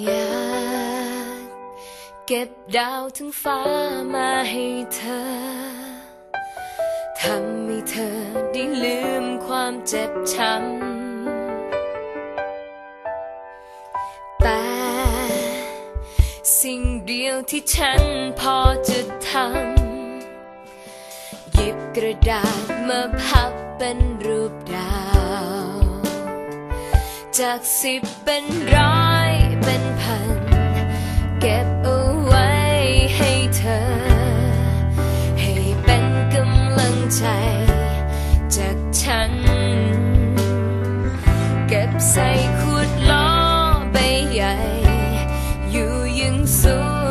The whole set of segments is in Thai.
อยากเก็บดาวทั้งฟ้ามาให้เธอ ทำให้เธอได้ลืมความเจ็บช้ำ แต่สิ่งเดียวที่ฉันพอจะทำหยิบกระดาษมาพับเป็นรูปดาว จากสิบเป็นร้อย เป็นพัน เก็บเอาไว้ให้เธอ ให้เป็นกำลังใจ จากฉัน เก็บใส่ขวดล้อใบใหญ่ อยู่ยังสูง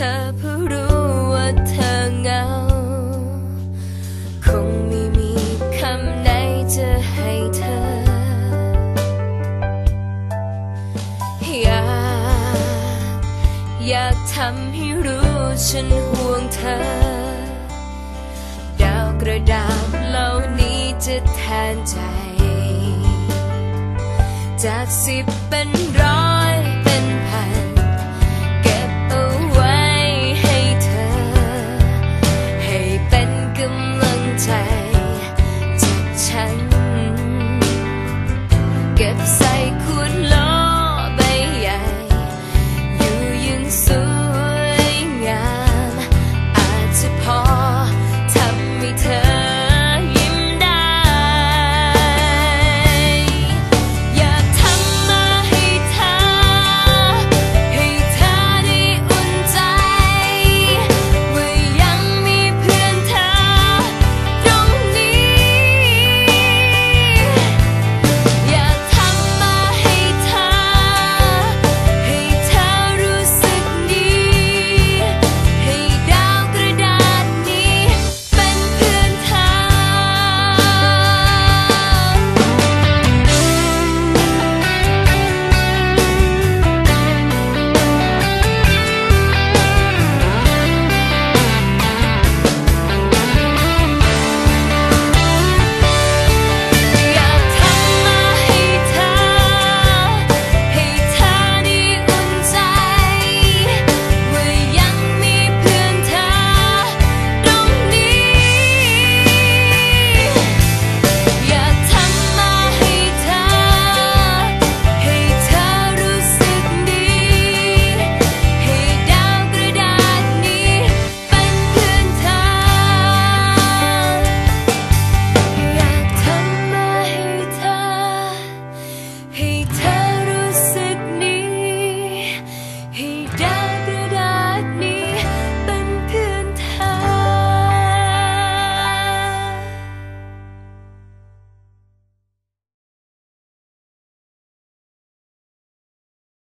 อเธอเพราะรู้ว่าเธอเหงา คงไม่มีคำไหนจะให้เธอ อยากอยากทำให้รู้ฉันห่วงเธอ ดาวกระดาษเหล่านี้จะแทนใจ จากสิบเป็น